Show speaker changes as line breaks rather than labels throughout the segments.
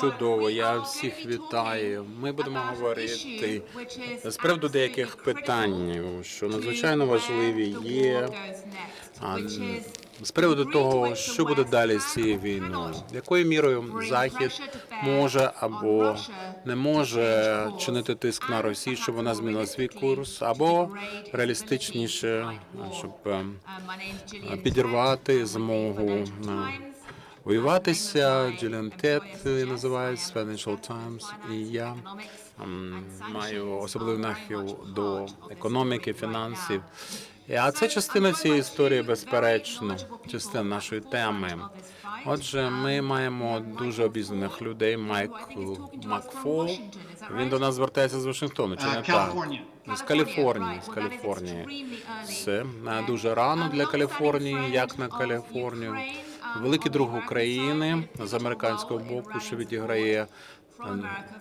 Чудово, я всіх вітаю. Ми будемо говорити з приводу деяких питань, що надзвичайно важливі є. З приводу того, що буде далі з цією війною, якою мірою Захід може або не може чинити тиск на Росію, щоб вона змінила свій курс, або реалістичніше, щоб ем,
Uh,
підірвати змогу. Воюватися. Джуліан Тет називається Financial Times, і я маю особливий нахил до економіки, фінансів. А це частина цієї історії, безперечно, частина нашої теми. Отже, ми маємо дуже обізнаних людей. Майк Макфол. Він до нас звертається з Вашингтону. Чи не так? З Каліфорнії, з Каліфорнії. Це е, дуже рано для Каліфорнії, як на Каліфорнію. Великий друг України з американського боку, що відіграє е,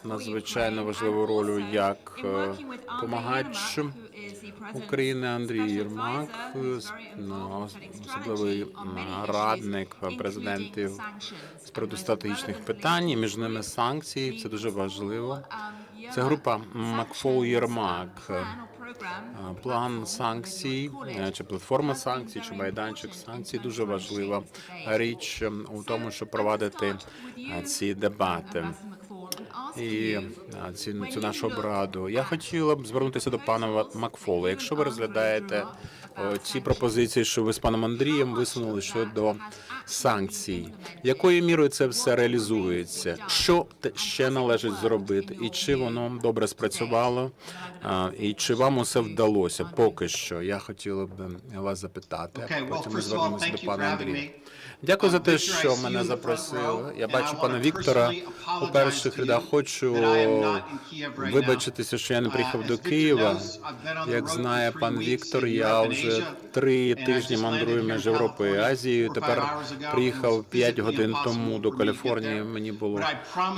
надзвичайно важливу роль як е, помагач України Андрій Єрмак, особливий радник президентів з приводу стратегічних питань, і між ними санкції. Це дуже важливо. Це група Макфол Єрмак. План санкцій е, чи платформа санкцій, чи майданчик санкцій дуже важлива річ у тому, щоб провадити е, ці дебати і е, ці цю нашу обраду. Я хотіла б звернутися до пана Макфола. Якщо ви розглядаєте ці пропозиції, що ви з паном Андрієм висунули щодо санкцій, якою мірою це все реалізується? Що ще належить зробити, і чи воно добре спрацювало, і чи вам усе вдалося? Поки що я хотіла б вас запитати. А Потім ми звернемося до пана Андрія. Дякую за те, що мене запросили. Я бачу пана Віктора у перших рядах. Хочу вибачитися, що я не приїхав
Uh,
до Києва. Як знає пан Віктор, я вже три тижні мандрую між Європою і Азією. Тепер приїхав
was
5
physically
годин тому до Каліфорнії. Мені було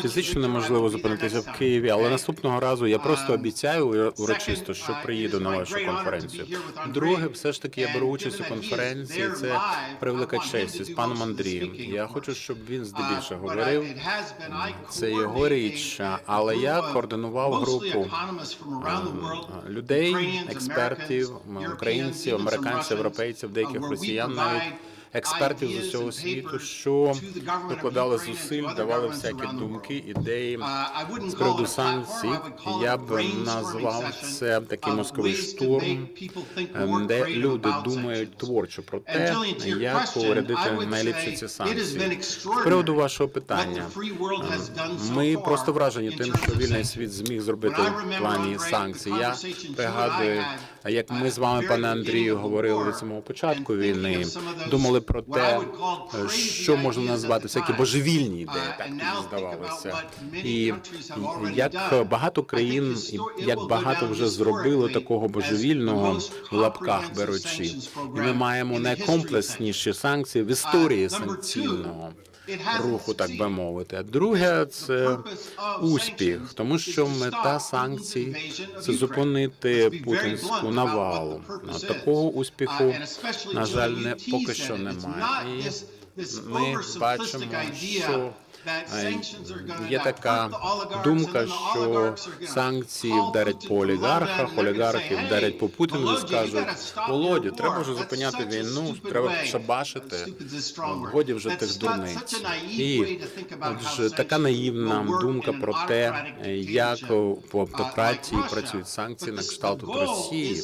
фізично неможливо зупинитися в Києві, але наступного разу я просто
Um,
обіцяю урочисто, що
uh,
приїду на вашу конференцію. Друге, все ж таки я беру участь у конференції. Це превелика честь
to
з
do
паном Андрієм. Я хочу, щоб він
Uh, I-
говорив. Це його річ, але я координував групу людей, експертів, українців, американців, європейців,
uh,
деяких росіян навіть. Експертів з усього світу, що докладали зусиль, давали всякі думки, ідеї
Uh,
з приводу санкцій. Я б назвав це такий мозковий
to
штурм, де люди думають творчо про те, як урядити
say
ці санкції. З приводу вашого питання, ми просто вражені тим, що вільний світ зміг зробити в плані санкцій. Я пригадую,
had
як ми з вами, пане Андрію, говорили від самого початку війни, думали про те, що можна назвати всякі божевільні ідеї,
Uh,
так мені здавалося. І як багато країн, як багато вже зробило такого божевільного в лапках беручи, і ми маємо найкомплексніші санкції в історії
Uh,
санкційного руху, так би мовити. Друге, це успіх, тому що мета санкцій це зупинити путінську навалу. Такого успіху,
Uh,
на жаль, не поки що немає. І ми бачимо, що е, є така думка, що санкції вдарять по олігархах, олігархи вдарять
"Hey,
по Путіну і скажуть, Володю, треба вже зупиняти війну, треба
way."
шабашити. Годі вже тих дурниць. І отже, така наївна думка про те, як по
uh,
автократії працюють санкції на кшталт Росії.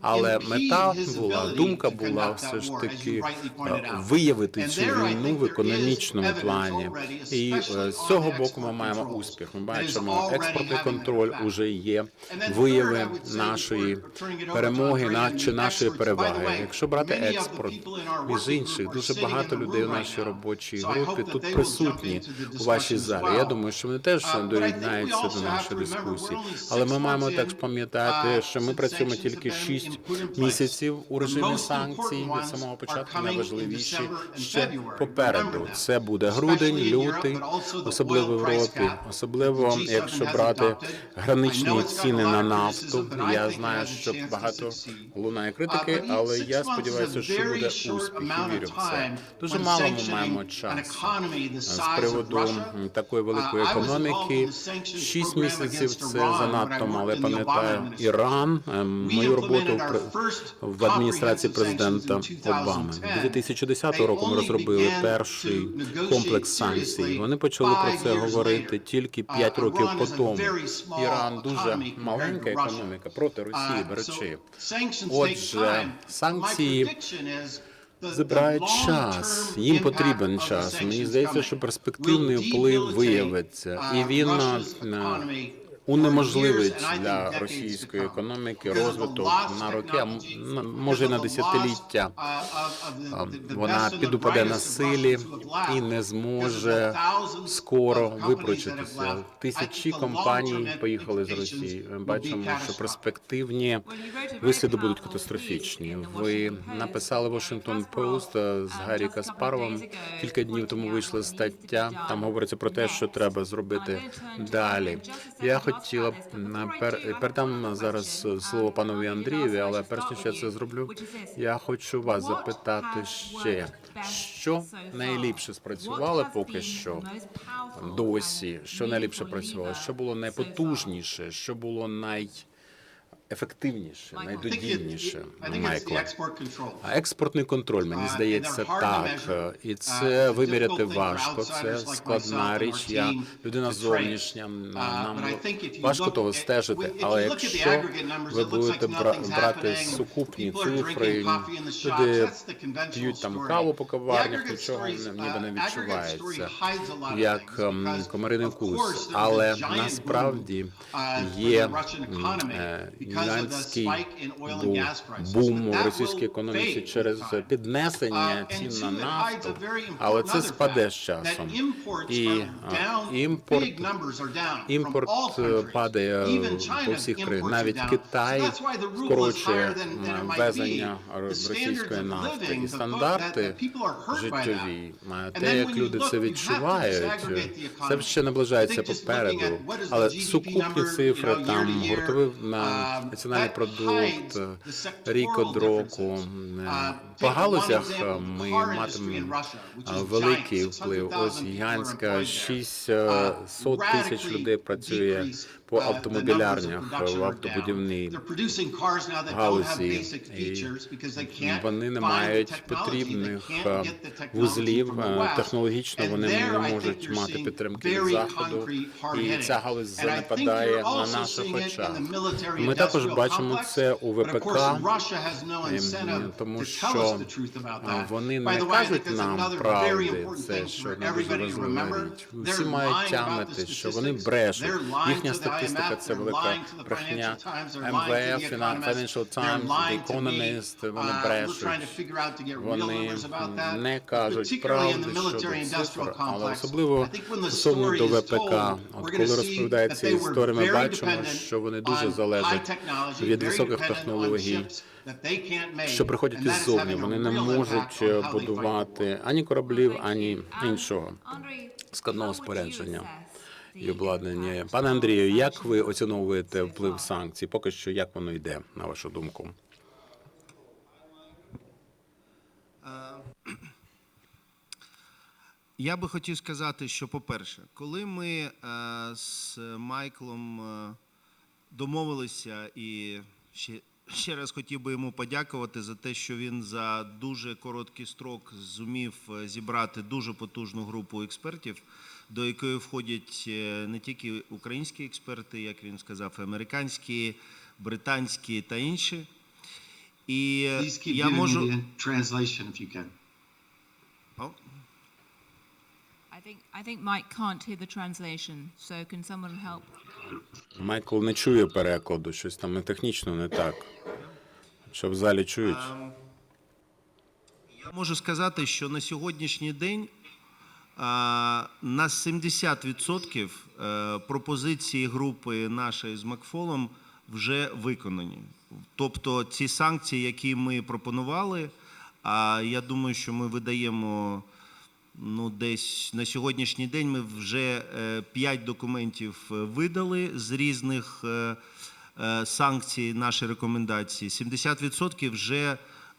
Але мета була, думка була все ж таки е, виявити цю війну в економічному плані.
already,
І е, з цього боку ми маємо успіх. Ми бачимо, експортний контроль уже є вияви нашої перемоги чи нашої переваги. Якщо брати експорт, між інших дуже багато людей в
right
нашій робочій групі тут присутні у вашій залі. Я думаю, що вони теж
Uh,
доєднаються до нашої дискусії. Але ми маємо також пам'ятати,
uh,
що ми працюємо тільки
have been
6
put in place.
місяців у режимі санкцій. Від самого початку найважливіші ще попереду. Це буде грудень, лютий, рости, особливо в Європі, особливо якщо брати граничні ціни на нафту. Я знаю, що багато лунає критики, але я сподіваюся, що буде успіх і вірю в це. Дуже мало ми маємо часу з приводу такої великої економіки. Шість місяців це занадто мало. Я пам'ятаю Іран, ем, мою роботу в адміністрації президента Обами. 2010 року ми розробили перший комплекс санкцій. Вони почали про це говорити тільки 5 років по тому. Іран дуже маленька економіка проти Росії, беречи. Отже, санкції забирають час. Їм потрібен час. Мені здається, що перспективний вплив виявиться, і він унеможливить для російської економіки розвиток на роки, а може на десятиліття. Вона підупаде на силі і не зможе скоро випручитися. Тисячі компаній поїхали з Росії. Ми бачимо, що перспективні висліди будуть катастрофічні. Ви написали Washington Post з Гаррі Каспаровим. Кілька днів тому вийшла стаття. Там говориться про те, що треба зробити далі. Я хотіла на пер... передам зараз слово панові Андрієві, але перш ніж я це зроблю, я хочу вас запитати ще, що найліпше спрацювало поки що досі, що найліпше працювало, що було найпотужніше, що було найефективніше, найдодільніше, Майкла. А експортний контроль, мені здається, так. І це виміряти важко. Це складна річ. Я людина зовнішня. Нам важко того стежити. Але якщо ви будете бра- брати сукупні цифри, люди п'ють там каву по каварнях, нічого ніби не відчувається, як ем, комариний кус. Але насправді є гігантський бу- бум у російській економіці через піднесення цін на нафту, але це спаде з часом. І е, імпорт імпорт е, падає по всіх країнах. Навіть Китай скорочує м, ввезення російської нафти. І стандарти життєві, е, те, як люди це відчувають, це ще наближається попереду. Але сукупні цифри там гуртовий на національний продукт, рік од року. е, По галузях е, ми матимемо е, великий вплив. Ось гігантська 600 тисяч людей працює по автомобілярнях в автобудівній галузі. І вони не мають потрібних е, вузлів. е, Технологічно вони не можуть мати підтримки від заходу, і ця галузь занепадає на наших очах. Ми також бачимо це у ВПК, ем, тому що вони не кажуть нам правди. Це що не дуже важлива. Всі мають тямити, що вони брешуть. Їхня статистика це велика брехня. МВФ, Financial Times, The Economist, вони брешуть. Вони не кажуть правди щодо цифр, але особливо стосовно до ВПК. От коли розповідається історія, ми бачимо, що вони дуже залежать від високих технологій, що приходять іззовні. Вони не можуть е, будувати ані кораблів, ані іншого складного спорядження і обладнання. Пане Андрію, як ви оціновуєте вплив санкцій? Поки що як воно йде, на вашу думку?
Я би хотів сказати, що, по-перше, коли ми е, з Майклом е, домовилися і ще, ще раз хотів би йому подякувати за те, що він за дуже короткий строк зумів е, зібрати дуже потужну групу експертів, до якої входять е, не тільки українські експерти, як він сказав, американські, британські та інші. І я можу.
translation if you can.
О,
I think, I think Mike can't hear the translation, so can someone help?
Майкл не чує перекладу, щось там не технічно не так. Що в залі чують?
Я можу сказати, що на сьогоднішній день на 70% е, пропозиції групи нашої з Макфолом вже виконані. Тобто ці санкції, які ми пропонували, а я думаю, що ми видаємо ну, десь на сьогоднішній день ми вже е, 5 документів е, видали з різних е, е, санкцій, наші рекомендації. 70% вже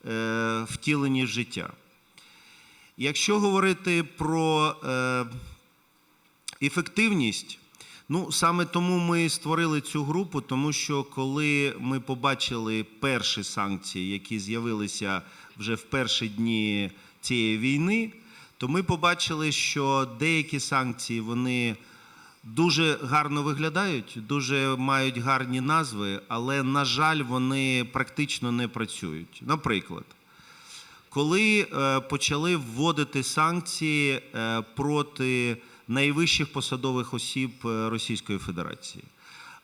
е, втілені в життя. Якщо говорити про е, ефективність, ну саме тому ми створили цю групу, тому що коли ми побачили перші санкції, які з'явилися вже в перші дні цієї війни, то ми побачили, що деякі санкції вони дуже гарно виглядають, дуже мають гарні назви, але, на жаль, вони практично не працюють. Наприклад, коли е, почали вводити санкції е, проти найвищих посадових осіб е, Російської Федерації.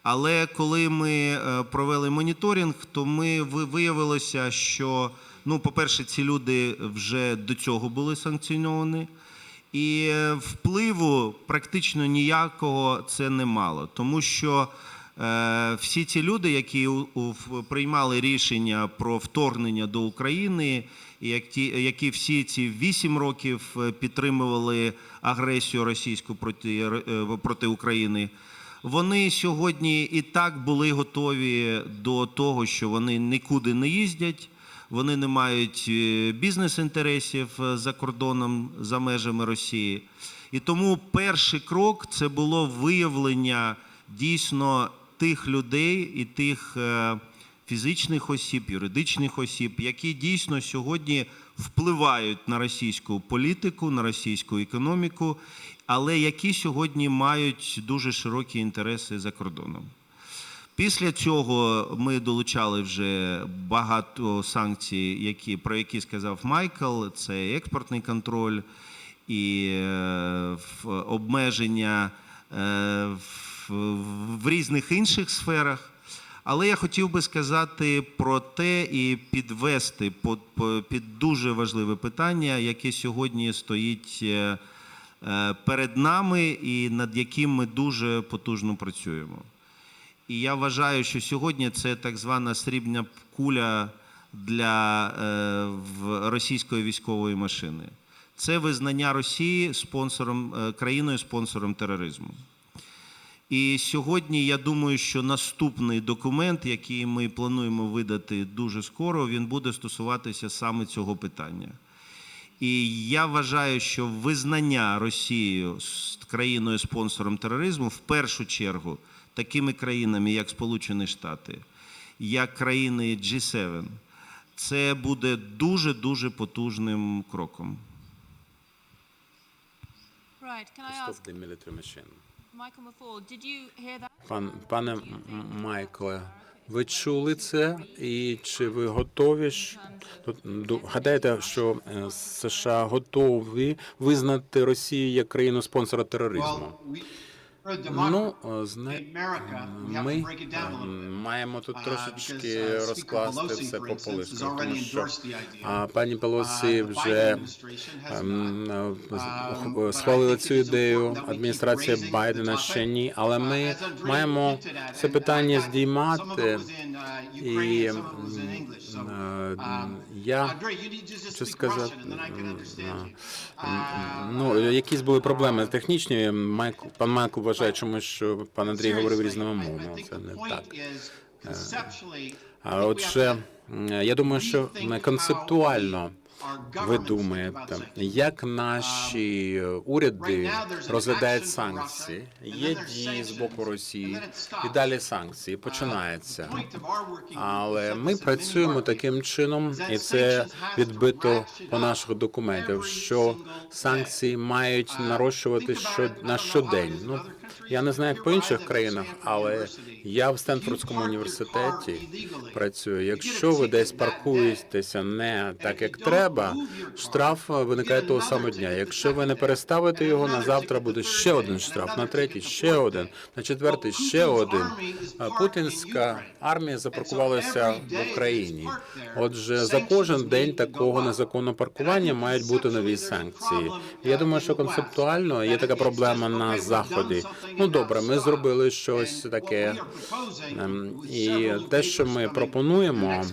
Але коли ми провели моніторинг, то ми ви- виявилося, що ну, по-перше, ці люди вже до цього були санкціоновані, і впливу практично ніякого це не мало, тому що е, всі ці люди, які у, у- приймали рішення про вторгнення до України, які всі ці вісім років е, підтримували агресію російську проти, е, проти України, вони сьогодні і так були готові до того, що вони нікуди не їздять, вони не мають е, бізнес-інтересів за кордоном, за межами Росії. І тому перший крок це було виявлення дійсно тих людей і тих фізичних осіб, юридичних осіб, які дійсно сьогодні впливають на російську політику, на російську економіку, але які сьогодні мають дуже широкі інтереси за кордоном. Після цього ми долучали вже багато санкцій, які, про які сказав Майкл. Це експортний контроль і е, обмеження е, в різних інших сферах. Але я хотів би сказати про те і підвести під дуже важливе питання, яке сьогодні стоїть е, е, перед нами і над яким ми дуже потужно працюємо. І я вважаю, що сьогодні це так звана срібна куля для е, російської військової машини. Це визнання Росії спонсором країною спонсором тероризму. І сьогодні я думаю, що наступний документ, який ми плануємо видати дуже скоро, він буде стосуватися саме цього питання. І я вважаю, що визнання Росією країною спонсором тероризму в першу чергу такими країнами, як Сполучені Штати, як країни G7, це буде дуже дуже потужним кроком.
Right, can I
Stop the military machine.
Michael McFall, did you hear that?
Пан, пане Майкле, ви чули це і чи ви готові? Гадаєте, що е, США готові визнати Росію як країну спонсора тероризму? Ну, е, зна... Ми маємо тут
Uh,
трошечки
uh,
розкласти все по
already
тому що пані
Uh,
Пелосі вже ем, е,
Um,
схвалила цю ідею. Адміністрація Байдена ще ні, але
Uh,
ми маємо це питання здіймати.
uh,
І е,
um,
я хочу сказати, ну якісь були проблеми технічні. Майкл пан Майкл вважає чомусь, що пан Андрій говорив різними мовами. Це не так. А отже, я думаю, що концептуально ви думаєте, як наші уряди розглядають санкції? Є дії з боку Росії, і далі санкції починається. Але ми працюємо таким чином, і це відбито по наших документах, що санкції мають нарощувати що на щодень. Ну я не знаю, як по інших країнах, але я в Стенфордському університеті працюю. Якщо ви десь паркуєтеся не так, як треба, штраф виникає того самого дня. Якщо ви не переставите його, на завтра буде ще один штраф, на третій ще один, на четвертий ще один. Путінська армія запаркувалася в Україні. Отже, за кожен день такого незаконного паркування мають бути нові санкції. Я думаю, що концептуально є така проблема на заході. Ну добре, ми зробили щось таке. Ем, І те, що ми пропонуємо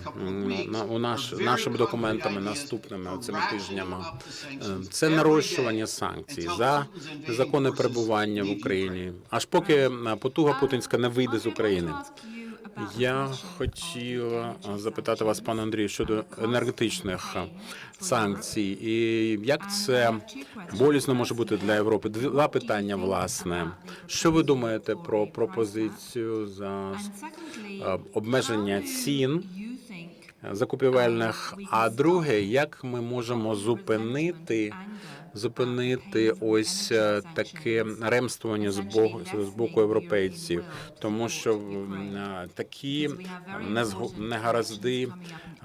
у наш нашими документами наступними цими тижнями. Е, Це нарощування санкцій за законне перебування в Україні, аж поки е, потуга путінська не вийде з України. Я хотів е, запитати вас, пане Андрію, щодо енергетичних е, санкцій, і як це болісно може бути для Європи. Два питання, власне. Що ви думаєте про пропозицію за е, обмеження цін закупівельних? А друге, як ми можемо зупинити зупинити ось е, таке ремствування з боку з боку європейців, тому що е, такі незго- негаразди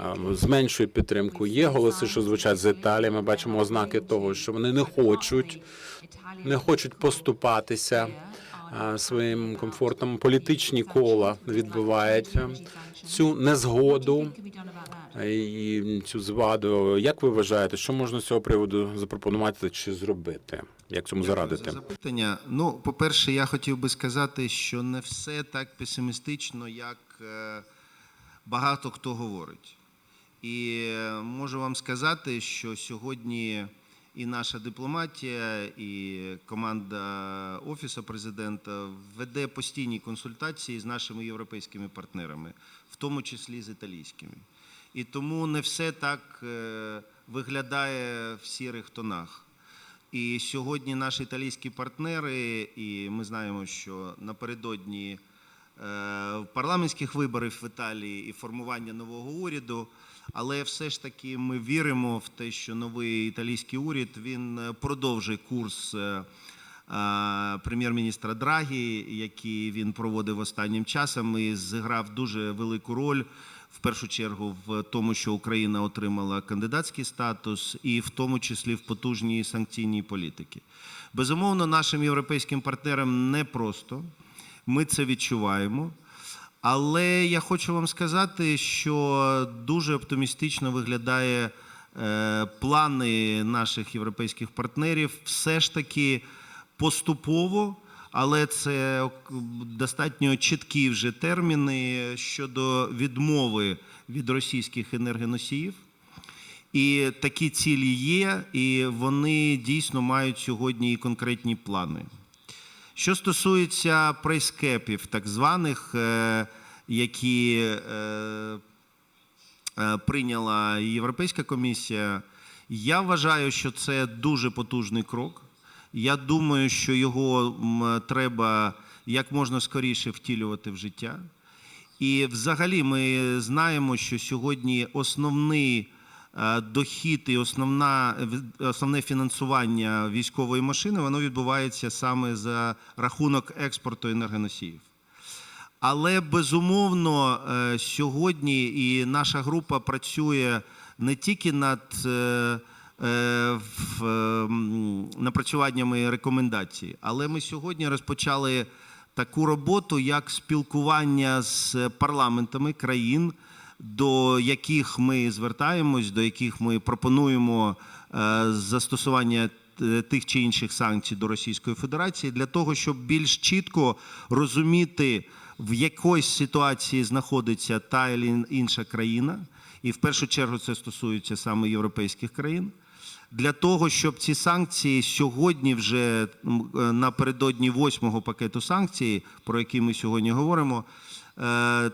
е, зменшують підтримку. Є голоси, що звучать з Італії. Ми бачимо ознаки того, що вони не хочуть, не хочуть поступатися. е, своїм комфортом. Політичні кола відбувають цю незгоду і цю зваду. Як ви вважаєте, що можна з цього приводу запропонувати чи зробити? Як цьому зарадити?
Запитання. Ну, по-перше, я хотів би сказати, що не все так песимістично, як е, багато хто говорить. І е, можу вам сказати, що сьогодні і наша дипломатія, і команда Офісу президента веде постійні консультації з нашими європейськими партнерами, в тому числі з італійськими. І тому не все так е, виглядає в сірих тонах. І сьогодні наші італійські партнери, і ми знаємо, що напередодні е, парламентських виборів в Італії і формування нового уряду, але все ж таки ми віримо в те, що новий італійський уряд він е, продовжить курс е, е, прем'єр-міністра Драгі, який він проводив останнім часом, і зіграв дуже велику роль. В першу чергу в тому, що Україна отримала кандидатський статус, і в тому числі в потужній санкційній політики. Безумовно, нашим європейським партнерам непросто. Ми це відчуваємо. Але я хочу вам сказати, що дуже оптимістично виглядає е, плани наших європейських партнерів все ж таки поступово, але це достатньо чіткі вже терміни щодо відмови від російських енергоносіїв. І такі цілі є, і вони дійсно мають сьогодні і конкретні плани. Що стосується прайскепів, так званих, е, які е, е, прийняла Європейська комісія, я вважаю, що це дуже потужний крок. Я думаю, що його треба як можна скоріше втілювати в життя. І взагалі ми знаємо, що сьогодні основний дохід і основна, основне фінансування військової машини воно відбувається саме за рахунок експорту енергоносіїв. Але безумовно е, сьогодні і наша група працює не тільки над е, е, в, е, м, напрацюваннями рекомендацій, але ми сьогодні розпочали таку роботу, як спілкування з парламентами країн, до яких ми звертаємось, до яких ми пропонуємо е, застосування е, тих чи інших санкцій до Російської Федерації для того, щоб більш чітко розуміти, в якій ситуації знаходиться та чи інша країна, і в першу чергу це стосується саме європейських країн. Для того щоб ці санкції сьогодні, вже е, напередодні восьмого пакету санкцій, про які ми сьогодні говоримо,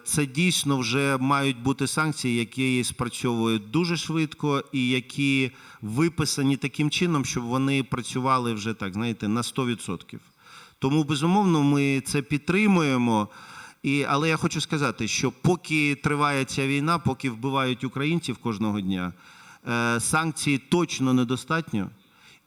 це дійсно вже мають бути санкції, які спрацьовують дуже швидко і які виписані таким чином, щоб вони працювали вже так, знаєте, на 100%. Тому безумовно ми це підтримуємо. І, але я хочу сказати, що поки триває ця війна, поки вбивають українців кожного дня, е, санкцій точно недостатньо,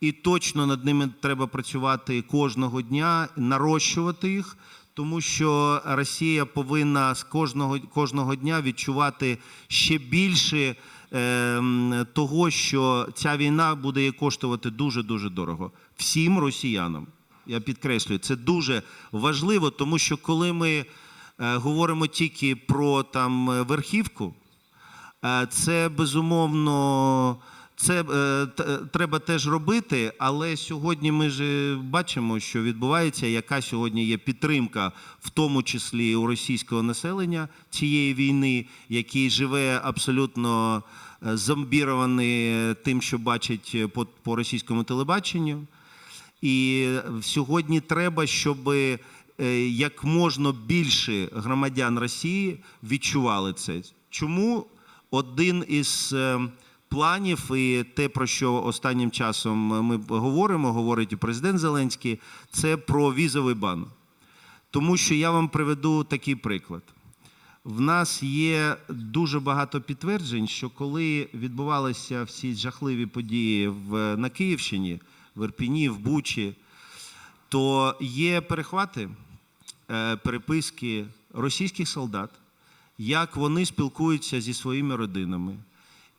і точно над ними треба працювати кожного дня, нарощувати їх, тому що Росія повинна з кожного, кожного дня відчувати ще більше е, того, що ця війна буде коштувати дуже дуже дорого всім росіянам. Я підкреслюю, це дуже важливо, тому що коли ми е, говоримо тільки про там верхівку, е, це безумовно це е, треба теж робити. Але сьогодні ми ж бачимо, що відбувається, яка сьогодні є підтримка, в тому числі у російського населення цієї війни, який живе абсолютно е, зомбіровані тим, що бачать е, по, по російському телебаченню. І е, сьогодні треба, щоб е, як можна більше громадян Росії відчували це. Чому один із е, планів, і те, про що останнім часом ми говоримо, говорить і президент Зеленський, це про візовий бан. Тому що я вам приведу такий приклад. В нас є дуже багато підтверджень, що коли відбувалися всі жахливі події в, на Київщині, в Ірпіні, в Бучі, то є перехвати, е, переписки російських солдат, як вони спілкуються зі своїми родинами,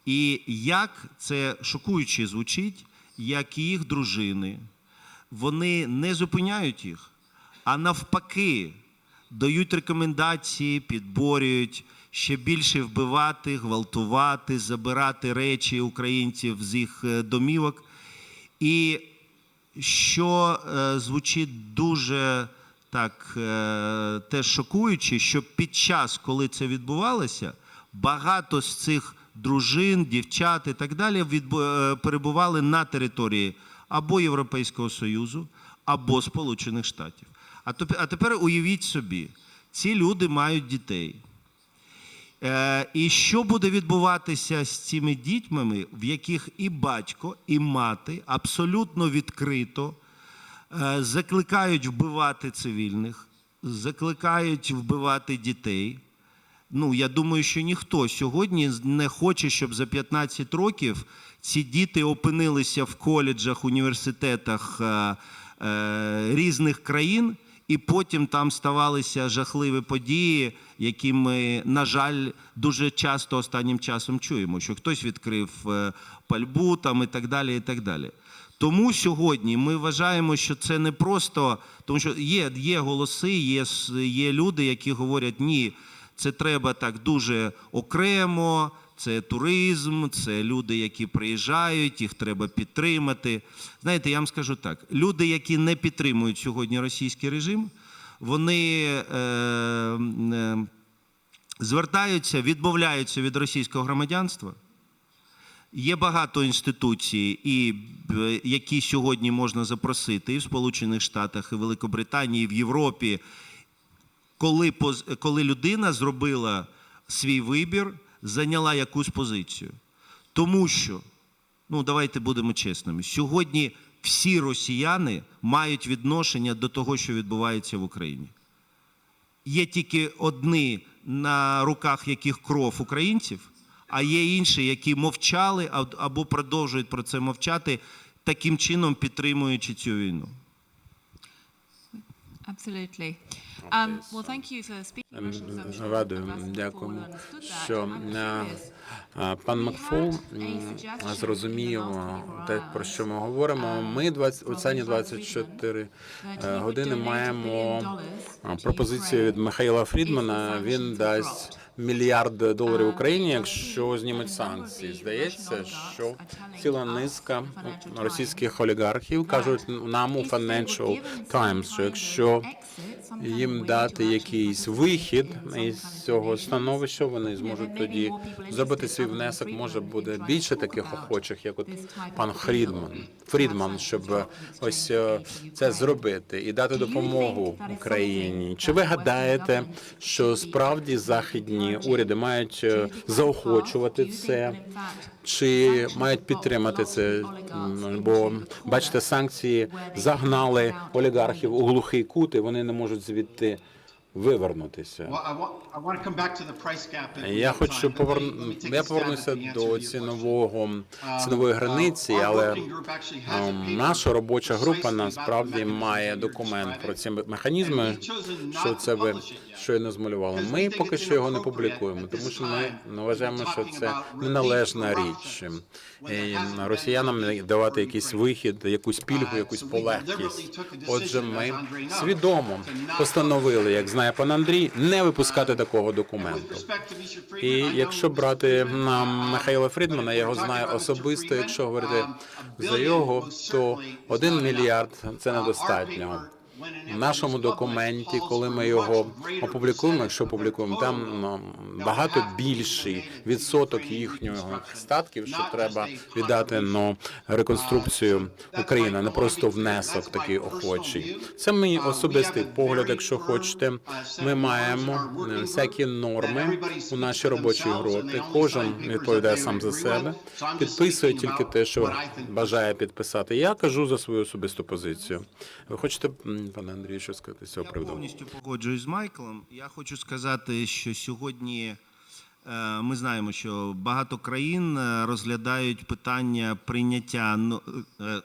і як це шокуюче звучить, як їх дружини, вони не зупиняють їх, а навпаки дають рекомендації, підборюють ще більше вбивати, гвалтувати, забирати речі українців з їх е, домівок. І що е, звучить дуже так е, теж шокуюче, що під час, коли це відбувалося, багато з цих дружин, дівчат і так далі е, перебували на території або Європейського Союзу, або Сполучених Штатів. А, тепер уявіть собі, ці люди мають дітей. Е, і що буде відбуватися з цими дітьми, в яких і батько, і мати абсолютно відкрито е, закликають вбивати цивільних, закликають вбивати дітей. Ну, я думаю, що ніхто сьогодні не хоче, щоб за 15 років ці діти опинилися в коледжах, університетах е, е, різних країн, і потім там ставалися жахливі події, які ми, на жаль, дуже часто останнім часом чуємо, що хтось відкрив е, пальбу там і так далі. і так далі. Тому сьогодні ми вважаємо, що це не просто, тому що є, є голоси, є, є люди, які говорять, ні, це треба так дуже окремо, це туризм, це люди, які приїжджають, їх треба підтримати. Знаєте, я вам скажу так: люди, які не підтримують сьогодні російський режим, вони е, е, звертаються, відмовляються від російського громадянства. Є багато інституцій, і, які сьогодні можна запросити і в Сполучених Штатах, і в Великобританії, і в Європі, коли, коли людина зробила свій вибір, зайняла якусь позицію. Тому що, ну давайте будемо чесними, сьогодні всі росіяни мають відношення до того, що відбувається в Україні. Є тільки одні, на руках яких кров українців, а є інші, які мовчали або продовжують про це мовчати, таким чином підтримуючи цю війну.
Absolutely. Um, well, thank you for speaking
Радою, дякуємо, що пан Макфол зрозумів
in the last 24
те, про що ми говоримо. Ми 20, останні 24 е, години маємо пропозицію від Михайла Фрідмана. Він дасть мільярд доларів Україні, якщо знімуть санкції. Здається, що ціла низка російських олігархів кажуть нам у Financial Times, що якщо їм дати якийсь вихід із цього становища, вони зможуть тоді зробити свій внесок. Може буде більше таких охочих, як от пан Фрідман, Фрідман, щоб ось е, це зробити і дати допомогу Україні. Чи ви гадаєте, що справді західні уряди мають е, заохочувати це? Чи мають підтримати це? Бо бачите, санкції загнали олігархів у глухий кут, і вони не можуть звідти вивернутися. Я хочу
time, but let me-
повер...
let me take a
я повернуся до цінового
Um,
цінової
uh,
границі, але ем, наша робоча група насправді має документ про ці механізми, що це ви щойно змалювали. Ми поки що його не публікуємо, тому що ми вважаємо, що це неналежна річ. І росіянам давати якийсь вихід, якусь пільгу,
Uh,
якусь полегкість. Отже, ми свідомо постановили, як знає пан Андрій, не випускати такого документу. І якщо брати на Михайла Фрідмана, я його знаю особисто, якщо говорити за його, то один мільярд це недостатньо. Нашому документі, коли ми його опублікуємо, якщо опублікуємо, там багато більший відсоток їхнього статків, що треба віддати на реконструкцію України, не просто внесок такий охочий. Це мій особистий погляд. Якщо хочете, ми маємо всякі норми у нашій робочій групі. Кожен відповідає сам за себе, підписує тільки те, що бажає підписати. Я кажу за свою особисту позицію. Ви хочете, пане Андрію, що сказати з цього
Я
приводу?
повністю погоджуюсь з Майклом. Я хочу сказати, що сьогодні е, ми знаємо, що багато країн е, розглядають питання прийняття е,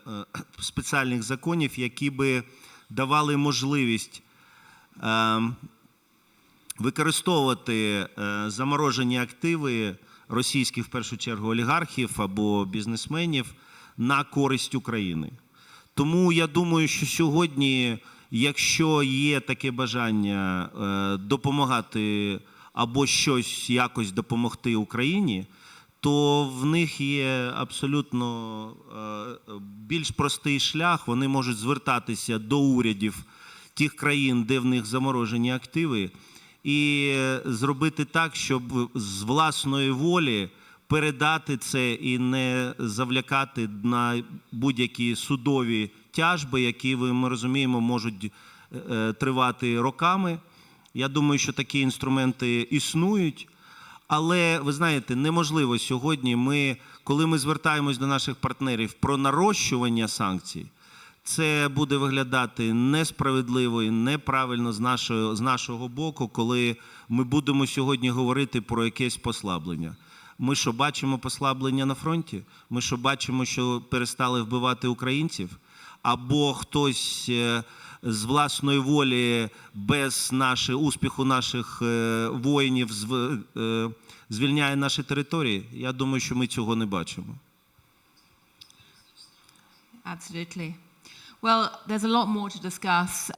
спеціальних законів, які би давали можливість використовувати заморожені активи російських в першу чергу олігархів або бізнесменів на користь України. Тому я думаю, що сьогодні, якщо є таке бажання е, допомагати або щось якось допомогти Україні, то в них є абсолютно е, більш простий шлях. Вони можуть звертатися до урядів тих країн, де в них заморожені активи, і зробити так, щоб з власної волі передати це і не завлякати на будь-які судові тяжби, які ми розуміємо, можуть е, тривати роками. Я думаю, що такі інструменти існують. Але ви знаєте, неможливо сьогодні. Ми, коли ми звертаємось до наших партнерів про нарощування санкцій, це буде виглядати несправедливо і неправильно з нашого, з нашого боку, коли ми будемо сьогодні говорити про якесь послаблення. Ми що бачимо послаблення на фронті? Ми що бачимо, що перестали вбивати українців? Або хтось е, з власної волі без нашого успіху наших е, воїнів е, звільняє наші території? Я думаю, що ми цього не бачимо.
Absolutely. Well, there's a lot more to discuss.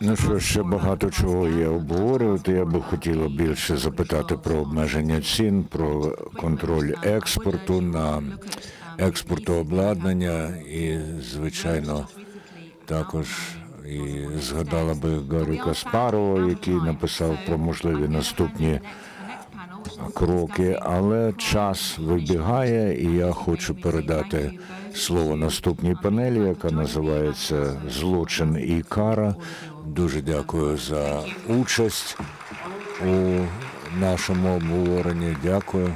Ну що ще багато чого є обговорювати. Я би хотіла більше запитати про обмеження цін, про контроль експорту на експортообладнання і, звичайно, також і згадала би Гаррі Каспарова, який написав про можливі наступні кроки, але час вибігає, і я хочу передати слово наступній панелі, яка називається Злочин і кара. Дуже дякую за участь у нашому обговоренні. Дякую.